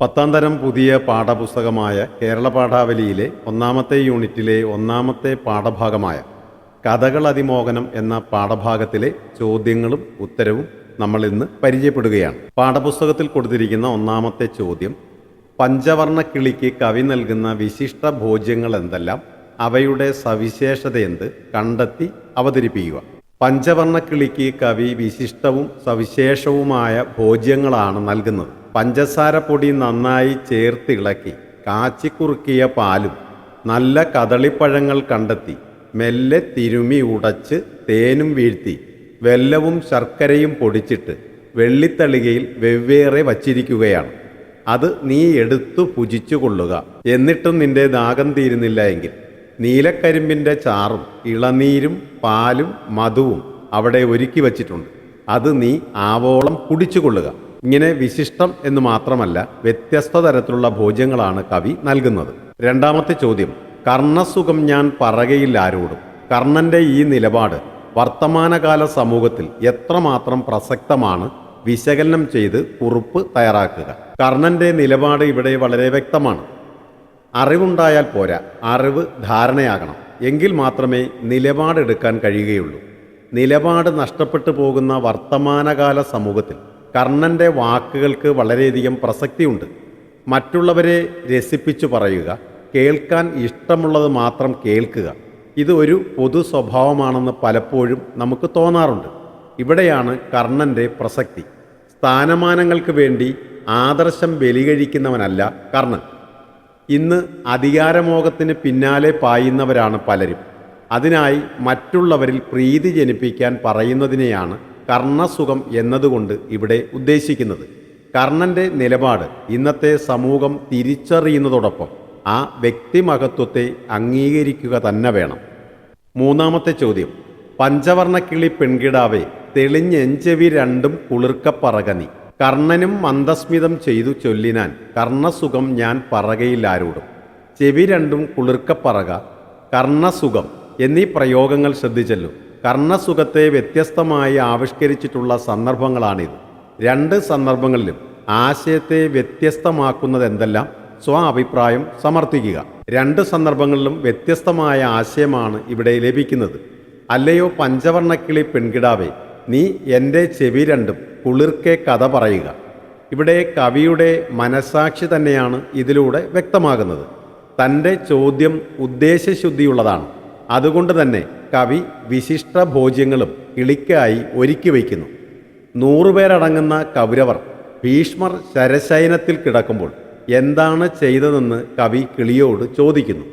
പത്താം തരം പുതിയ പാഠപുസ്തകമായ കേരള പാഠാവലിയിലെ ഒന്നാമത്തെ യൂണിറ്റിലെ ഒന്നാമത്തെ പാഠഭാഗമായ കഥകൾ അതിമോഹനം എന്ന പാഠഭാഗത്തിലെ ചോദ്യങ്ങളും ഉത്തരവും നമ്മൾ ഇന്ന് പരിചയപ്പെടുകയാണ്. പാഠപുസ്തകത്തിൽ കൊടുത്തിരിക്കുന്ന ഒന്നാമത്തെ ചോദ്യം പഞ്ചവർണ കിളിക്ക് കവി നൽകുന്ന വിശിഷ്ട ഭോജ്യങ്ങൾ എന്തെല്ലാം? അവയുടെ സവിശേഷത എന്ത്? കണ്ടെത്തി അവതരിപ്പിക്കുക. പഞ്ചവർണ കിളിക്ക് കവി വിശിഷ്ടവും സവിശേഷവുമായ ഭോജ്യങ്ങളാണ് നൽകുന്നത്. പഞ്ചസാര പൊടി നന്നായി ചേർത്ത് ഇളക്കി കാച്ചിക്കുറുക്കിയ പാലും നല്ല കദളിപ്പഴങ്ങൾ കണ്ടെത്തി മെല്ലെ തിരുമി ഉടച്ച് തേനും വീഴ്ത്തി വെല്ലവും ശർക്കരയും പൊടിച്ചിട്ട് വെള്ളിത്തളികയിൽ വെവ്വേറെ വച്ചിരിക്കുകയാണ്. അത് നീ എടുത്തു പുജിച്ചു കൊള്ളുക എന്നിട്ടും നിന്റെ ദാഹം തീരുന്നില്ല എങ്കിൽ നീലക്കരിമ്പിന്റെ ചാറും ഇളനീരും പാലും മധുവും അവിടെ ഒരുക്കി വച്ചിട്ടുണ്ട്. അത് നീ ആവോളം കുടിച്ചു കൊള്ളുക ഇങ്ങനെ വിശിഷ്ടം എന്ന് മാത്രമല്ല വ്യത്യസ്ത തരത്തിലുള്ള ഭോജ്യങ്ങളാണ് കവി നൽകുന്നത്. രണ്ടാമത്തെ ചോദ്യം കർണസുഖം ഞാൻ പറകയില്ല ആരോടും. കർണന്റെ ഈ നിലപാട് വർത്തമാനകാല സമൂഹത്തിൽ എത്രമാത്രം പ്രസക്തമാണ് വിശകലനം ചെയ്ത് കുറിപ്പ് തയ്യാറാക്കുക. കർണന്റെ നിലപാട് ഇവിടെ വളരെ വ്യക്തമാണ്. അറിവുണ്ടായാൽ പോരാ. അറിവ് ധാരണയാകണം. എങ്കിൽ മാത്രമേ നിലപാടെടുക്കാൻ കഴിയുകയുള്ളൂ. നിലപാട് നഷ്ടപ്പെട്ടു പോകുന്ന വർത്തമാനകാല സമൂഹത്തിൽ കർണന്റെ വാക്കുകൾക്ക് വളരെയധികം പ്രസക്തിയുണ്ട്. മറ്റുള്ളവരെ രസിപ്പിച്ചു പറയുക കേൾക്കാൻ ഇഷ്ടമുള്ളത് മാത്രം കേൾക്കുക ഇത് ഒരു പൊതു സ്വഭാവമാണെന്ന് പലപ്പോഴും നമുക്ക് തോന്നാറുണ്ട്. ഇവിടെയാണ് കർണന്റെ പ്രസക്തി. സ്ഥാനമാനങ്ങൾക്ക് വേണ്ടി ആദർശം ബലികഴിക്കുന്നവനല്ല കർണൻ. ഇന്ന് അധികാരമോഹത്തിന് പിന്നാലെ പായുന്നവരാണ് പലരും. അതിനായി മറ്റുള്ളവരിൽ പ്രീതി ജനിപ്പിക്കാൻ പറയുന്നതിനെയാണ് കർണസുഖം എന്നതുകൊണ്ട് ഇവിടെ ഉദ്ദേശിക്കുന്നത്. കർണന്റെ നിലപാട് ഇന്നത്തെ സമൂഹം തിരിച്ചറിയുന്നതോടൊപ്പം ആ വ്യക്തിമഹത്വത്തെ അംഗീകരിക്കുക തന്നെ വേണം. മൂന്നാമത്തെ ചോദ്യം. പഞ്ചവർണക്കിളി പെൺകിടാവെ തെളിഞ്ഞെഞ്ചെവി രണ്ടും കുളിർക്കപ്പറക നീ കർണനും മന്ദസ്മിതം ചെയ്തു ചൊല്ലിനാൻ കർണസുഖം ഞാൻ പറകയില്ലാരോടും ചെവി രണ്ടും കുളിർക്കപ്പറക കർണസുഖം എന്നീ പ്രയോഗങ്ങൾ ശ്രദ്ധിച്ചല്ലോ. കർണസുഖത്തെ വ്യത്യസ്തമായി ആവിഷ്കരിച്ചിട്ടുള്ള സന്ദർഭങ്ങളാണിത്. രണ്ട് സന്ദർഭങ്ങളിലും ആശയത്തെ വ്യത്യസ്തമാക്കുന്നത് എന്തെല്ലാം സ്വ അഭിപ്രായം സമർത്ഥിക്കുക. രണ്ട് സന്ദർഭങ്ങളിലും വ്യത്യസ്തമായ ആശയമാണ് ഇവിടെ ലഭിക്കുന്നത്. അല്ലയോ പഞ്ചവർണക്കിളി പെൺകിടാവേ നീ എന്റെ ചെവി രണ്ടും കുളിർക്കെ കഥ പറയുക. ഇവിടെ കവിയുടെ മനസാക്ഷി തന്നെയാണ് ഇതിലൂടെ വ്യക്തമാകുന്നത്. തന്റെ ചോദ്യം ഉദ്ദേശശുദ്ധിയുള്ളതാണ്. അതുകൊണ്ട് തന്നെ കവി വിശിഷ്ട ഭോജ്യങ്ങളും കിളിക്കായി ഒരുക്കി വയ്ക്കുന്നു. നൂറുപേരടങ്ങുന്ന കൗരവർ ഭീഷ്മർ ശരശയനത്തിൽ കിടക്കുമ്പോൾ എന്താണ് ചെയ്തതെന്ന് കവി കിളിയോട് ചോദിക്കുന്നു.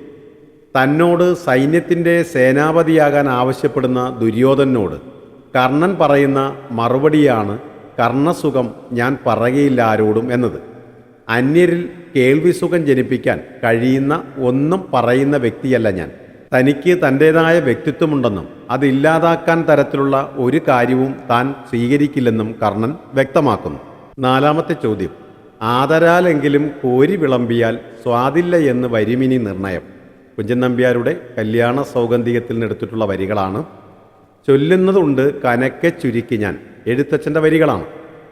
തന്നോട് സൈന്യത്തിന്റെ സേനാപതിയാകാൻ ആവശ്യപ്പെടുന്ന ദുര്യോധനോട് കർണൻ പറയുന്ന മറുപടിയാണ് കർണസുഖം ഞാൻ പറയുകയില്ല ആരോടും എന്നത്. അന്യരിൽ കേൾവിസുഖം ജനിപ്പിക്കാൻ കഴിയുന്ന ഒന്നും പറയുന്ന വ്യക്തിയല്ല ഞാൻ. തനിക്ക് തന്റേതായ വ്യക്തിത്വമുണ്ടെന്നും അതില്ലാതാക്കാൻ തരത്തിലുള്ള ഒരു കാര്യവും താൻ സ്വീകരിക്കില്ലെന്നും കർണൻ വ്യക്തമാക്കുന്നു. നാലാമത്തെ ചോദ്യം. ആദരാലെങ്കിലും കോരി വിളമ്പിയാൽ സ്വാദില്ല എന്ന് വരിമിനി നിർണയം. കുഞ്ചൻ നമ്പ്യാരുടെ കല്യാണ സൗഗന്ധികത്തിൽ നിന്നെടുത്തിട്ടുള്ള വരികളാണ് ചൊല്ലുന്നതുണ്ട് കനക്കെ ചുരുക്കി ഞാൻ. എഴുത്തച്ഛന്റെ വരികളാണ്.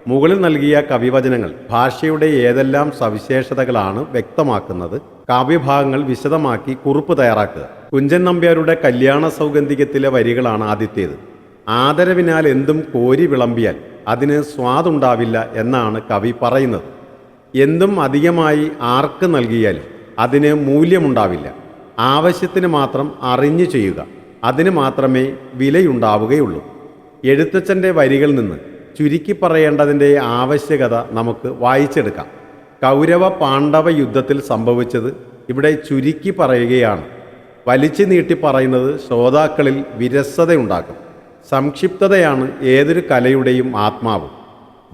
മുകളിൽ നൽകിയ കവിവചനങ്ങൾ ഭാഷയുടെ ഏതെല്ലാം സവിശേഷതകളാണ് വ്യക്തമാക്കുന്നത്. കാവ്യഭാഗങ്ങൾ വിശദമാക്കി കുറിപ്പ് തയ്യാറാക്കുക. കുഞ്ചൻ നമ്പ്യാരുടെ കല്യാണ സൗഗന്ധികത്തിലെ വരികളാണ് ആദ്യത്തേത്. ആദരവിനാൽ എന്തും കോരി വിളമ്പിയാൽ അതിന് സ്വാദുണ്ടാവില്ല എന്നാണ് കവി പറയുന്നത്. എന്തും അധികമായി ആർക്ക് നൽകിയാലും അതിന് മൂല്യമുണ്ടാവില്ല. ആവശ്യത്തിന് മാത്രം അറിഞ്ഞു ചെയ്യുക. അതിന് മാത്രമേ വിലയുണ്ടാവുകയുള്ളൂ. എഴുത്തച്ഛന്റെ വരികളിൽ നിന്ന് ചുരുക്കി പറയേണ്ടതിന്റെ ആവശ്യകത നമുക്ക് വായിച്ചെടുക്കാം. കൗരവ പാണ്ഡവ യുദ്ധത്തിൽ സംഭവിച്ചത് ഇവിടെ ചുരുക്കി പറയുകയാണ്. വലിച്ചു നീട്ടി പറയുന്നത് ശ്രോതാക്കളിൽ വിരസതയുണ്ടാക്കും. സംക്ഷിപ്തതയാണ് ഏതൊരു കലയുടെയും ആത്മാവ്.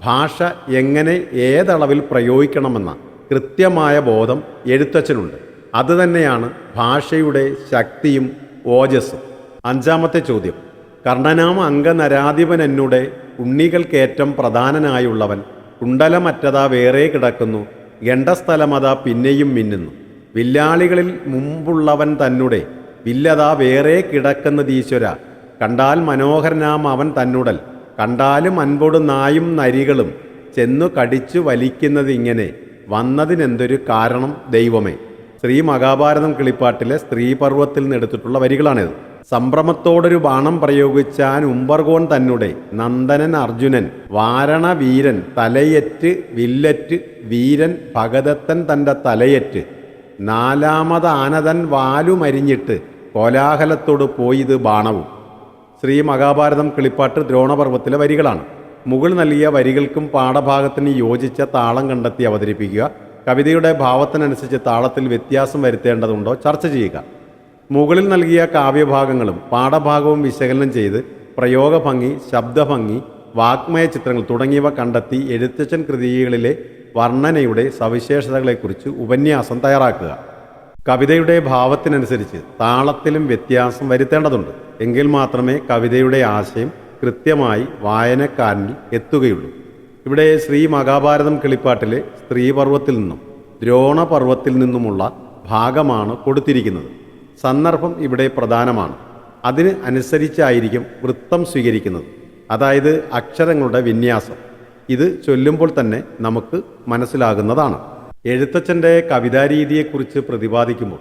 ഭാഷ എങ്ങനെ ഏതളവിൽ പ്രയോഗിക്കണമെന്ന കൃത്യമായ ബോധം എഴുത്തച്ഛനുണ്ട്. അതുതന്നെയാണ് ഭാഷയുടെ ശക്തിയും ഓജസ്സും. അഞ്ചാമത്തെ ചോദ്യം. കർണനാമ അംഗനരാധിപൻ എന്നുടെ ഉണ്ണികൾക്കേറ്റം പ്രധാനനായുള്ളവൻ കുണ്ടലമറ്റതാ വേറെ കിടക്കുന്നു. ഗണ്ഡസ്ഥലമതാ പിന്നെയും മിന്നുന്നു. വില്ലാളികളിൽ മുമ്പുള്ളവൻ തന്നെ വില്ലതാ വേറെ കിടക്കുന്നതീശ്വര കണ്ടാൽ മനോഹരനാം അവൻ തന്നുടൽ. കണ്ടാലും അൻപൊടു നായും നരികളും ചെന്നു കടിച്ചു വലിക്കുന്നതിങ്ങനെ വന്നതിനെന്തൊരു കാരണം ദൈവമേ. ശ്രീ മഹാഭാരതം കിളിപ്പാട്ടിലെ സ്ത്രീപർവത്തിൽ നിന്നെടുത്തിട്ടുള്ള വരികളാണിത്. സംഭ്രമത്തോടൊരു ബാണം പ്രയോഗിച്ചാൻ ഉംബർഗോൺ തന്നെ നന്ദനൻ അർജുനൻ വാരണവീരൻ തലയറ്റ് വില്ലറ്റ് വീരൻ ഭഗതത്തൻ തന്റെ തലയറ്റ്. നാലാമത് ആനതൻ വാലുമരിഞ്ഞിട്ട് കോലാഹലത്തോട് പോയിത് ബാണവും. ശ്രീ മഹാഭാരതം കിളിപ്പാട്ട് ദ്രോണപർവത്തിലെ വരികളാണ്. മുകൾ നൽകിയ വരികൾക്കും പാഠഭാഗത്തിന് യോജിച്ച താളം കണ്ടെത്തി അവതരിപ്പിക്കുക. കവിതയുടെ ഭാവത്തിനനുസരിച്ച് താളത്തിൽ വ്യത്യാസം വരുത്തേണ്ടതുണ്ടോ ചർച്ച ചെയ്യുക. മുകളിൽ നൽകിയ കാവ്യഭാഗങ്ങളും പാഠഭാഗവും വിശകലനം ചെയ്ത് പ്രയോഗഭംഗി ശബ്ദഭംഗി വാഗ്മയ ചിത്രങ്ങൾ തുടങ്ങിയവ കണ്ടെത്തി എഴുത്തച്ഛൻ കൃതികളിലെ വർണനയുടെ സവിശേഷതകളെക്കുറിച്ച് ഉപന്യാസം തയ്യാറാക്കുക. കവിതയുടെ ഭാവത്തിനനുസരിച്ച് താളത്തിലും വ്യത്യാസം വരുത്തേണ്ടതുണ്ട്. എങ്കിൽ മാത്രമേ കവിതയുടെ ആശയം കൃത്യമായി വായനക്കാരനിൽ എത്തുകയുള്ളൂ. ഇവിടെ ശ്രീ മഹാഭാരതം കിളിപ്പാട്ടിലെ സ്ത്രീപർവത്തിൽ നിന്നും ദ്രോണപർവത്തിൽ നിന്നുമുള്ള ഭാഗമാണ് കൊടുത്തിരിക്കുന്നത്. സന്ദർഭം ഇവിടെ പ്രധാനമാണ്. അതിന് അനുസരിച്ചായിരിക്കും വൃത്തം സ്വീകരിക്കുന്നത്. അതായത് അക്ഷരങ്ങളുടെ വിന്യാസം. ഇത് ചൊല്ലുമ്പോൾ തന്നെ നമുക്ക് മനസ്സിലാകുന്നതാണ്. എഴുത്തച്ഛന്റെ കവിതാരീതിയെക്കുറിച്ച് പ്രതിപാദിക്കുമ്പോൾ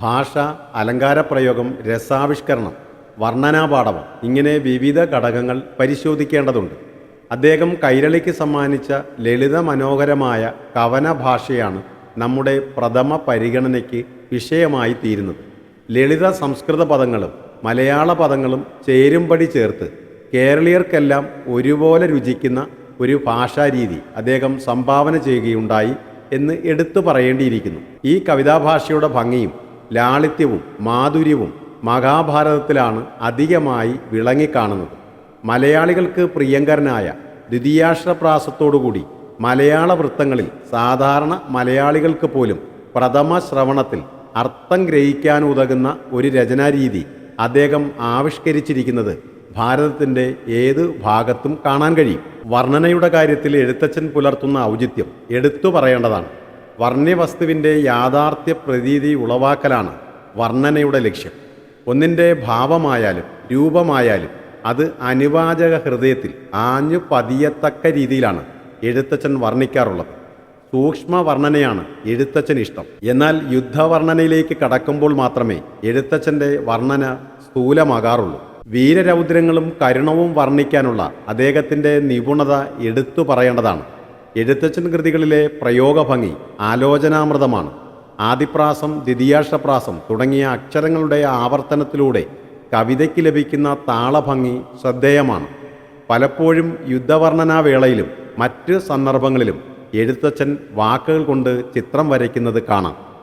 ഭാഷ അലങ്കാരപ്രയോഗം രസാവിഷ്കരണം വർണനാപാഠവം ഇങ്ങനെ വിവിധ ഘടകങ്ങൾ പരിശോധിക്കേണ്ടതുണ്ട്. അദ്ദേഹം കൈരളിക്ക് സമ്മാനിച്ച ലളിത മനോഹരമായ കവന ഭാഷയാണ് നമ്മുടെ പ്രഥമ പരിഗണനയ്ക്ക് വിഷയമായി തീരുന്നത് ലളിത സംസ്കൃത പദങ്ങളും മലയാള പദങ്ങളും ചേരുംപടി ചേർത്ത് കേരളീയർക്കെല്ലാം ഒരുപോലെ രുചിക്കുന്ന ഒരു ഭാഷാരീതി അദ്ദേഹം സംഭാവന ചെയ്യുകയുണ്ടായി എന്ന് എടുത്തു പറയേണ്ടിയിരിക്കുന്നു. ഈ കവിതാഭാഷയുടെ ഭംഗിയും ലാളിത്യവും മാധുര്യവും മഹാഭാരതത്തിലാണ് അധികമായി വിളങ്ങിക്കാണുന്നത്. മലയാളികൾക്ക് പ്രിയങ്കരനായ ദ്വിതീയാശ്രപ്രാസത്തോടുകൂടി മലയാള വൃത്തങ്ങളിൽ സാധാരണ മലയാളികൾക്ക് പോലും പ്രഥമ ശ്രവണത്തിൽ അർത്ഥം ഗ്രഹിക്കാൻ ഗ്രഹിക്കാനുതകുന്ന ഒരു രചനാരീതി അദ്ദേഹം ആവിഷ്കരിച്ചിരിക്കുന്നത് ഭാരതത്തിന്റെ ഏത് ഭാഗത്തും കാണാൻ കഴിയും. വർണനയുടെ കാര്യത്തിൽ എഴുത്തച്ഛൻ പുലർത്തുന്ന ഔചിത്യം എടുത്തു പറയേണ്ടതാണ്. വർണ്യവസ്തുവിന്റെ യാഥാർത്ഥ്യ പ്രതീതി ഉളവാക്കലാണ് വർണനയുടെ ലക്ഷ്യം. ഒന്നിന്റെ ഭാവമായാലും രൂപമായാലും അത് അനുവാചക ഹൃദയത്തിൽ ആഞ്ഞു പതിയത്തക്ക രീതിയിലാണ് എഴുത്തച്ഛൻ വർണിക്കാറുള്ളത്. സൂക്ഷ്മ വർണനയാണ് എഴുത്തച്ഛൻ ഇഷ്ടം. എന്നാൽ യുദ്ധവർണനയിലേക്ക് കടക്കുമ്പോൾ മാത്രമേ എഴുത്തച്ഛന്റെ വർണന സ്ഥൂലമാകാറുള്ളൂ. വീരരൗദ്രങ്ങളും കരുണവും വർണിക്കാനുള്ള അദ്ദേഹത്തിന്റെ നിപുണത എടുത്തു പറയേണ്ടതാണ്. എഴുത്തച്ഛൻ കൃതികളിലെ പ്രയോഗഭംഗി ആലോചനാമൃതമാണ്. ആദിപ്രാസം ദ്വിതീയാഷ്ടപ്രാസം തുടങ്ങിയ അക്ഷരങ്ങളുടെ ആവർത്തനത്തിലൂടെ കവിതയ്ക്ക് ലഭിക്കുന്ന താളഭംഗി ശ്രദ്ധേയമാണ്. പലപ്പോഴും യുദ്ധവർണനാവേളയിലും മറ്റ് സന്ദർഭങ്ങളിലും എഴുത്തച്ഛൻ വാക്കുകൾ കൊണ്ട് ചിത്രം വരയ്ക്കുന്നത് കാണാം.